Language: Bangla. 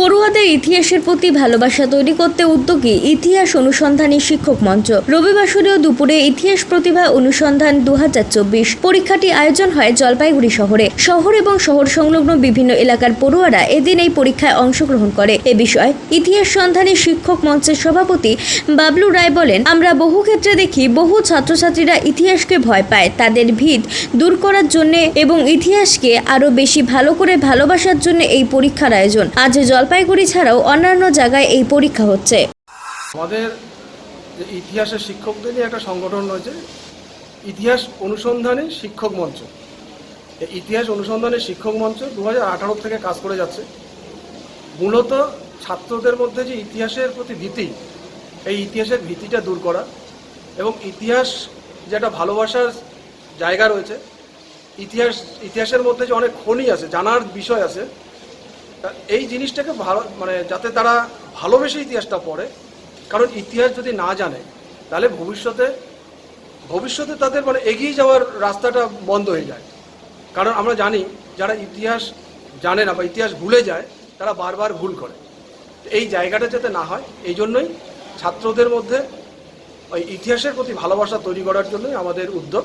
পড়ুয়াদের ইতিহাসের প্রতি ভালোবাসা তৈরি করতে উদ্যোগী ইতিহাস অনুসন্ধানী শিক্ষক মঞ্চ। রবিবাসরীয় দুপুরে ইতিহাস প্রতিভা অনুসন্ধান দু পরীক্ষাটি আয়োজন হয় জলপাইগুড়ি শহরে। শহর এবং শহর সংলগ্ন বিভিন্ন এলাকার পড়ুয়ারা এদিন এই পরীক্ষায় অংশগ্রহণ করে। এ বিষয়ে ইতিহাস সন্ধানী শিক্ষক মঞ্চের সভাপতি বাবলু রায় বলেন, আমরা বহু ক্ষেত্রে দেখি বহু ছাত্রছাত্রীরা ইতিহাসকে ভয় পায়। তাদের ভিত দূর করার জন্য এবং ইতিহাসকে আরও বেশি ভালো করে ভালোবাসার জন্য এই পরীক্ষার আয়োজন। আজ জলপাইগুড়ি ছাড়াও অন্যান্য জায়গায় এই পরীক্ষা হচ্ছে। আমাদের ইতিহাসের শিক্ষকদের নিয়ে একটা সংগঠন রয়েছে, ইতিহাস অনুসন্ধানে শিক্ষক মঞ্চ। ইতিহাস অনুসন্ধানে শিক্ষক মঞ্চ দু হাজার আঠারো থেকে কাজ করে যাচ্ছে। মূলত ছাত্রদের মধ্যে যে ইতিহাসের প্রতি ভীতি, এই ইতিহাসের ভীতিটা দূর করা এবং ইতিহাস যে একটা ভালোবাসার জায়গা রয়েছে, ইতিহাস, ইতিহাসের মধ্যে যে অনেক খনি আছে, জানার বিষয় আছে এই জিনিসটাকে ভালো মানে যাতে তারা ভালোবেসে ইতিহাসটা পড়ে, কারণ ইতিহাস যদি না জানে, তাহলে ভবিষ্যতে ভবিষ্যতে তাদের মানে এগিয়ে যাওয়ার রাস্তাটা বন্ধ হয়ে যায়। কারণ আমরা জানি, যারা ইতিহাস জানে না বা ইতিহাস ভুলে যায়, তারা বারবার ভুল করে। এই জায়গাটা যাতে না হয়, এই জন্যই ছাত্রদের মধ্যে ওই ইতিহাসের প্রতি ভালোবাসা তৈরি করার জন্যই আমাদের উদ্যোগ।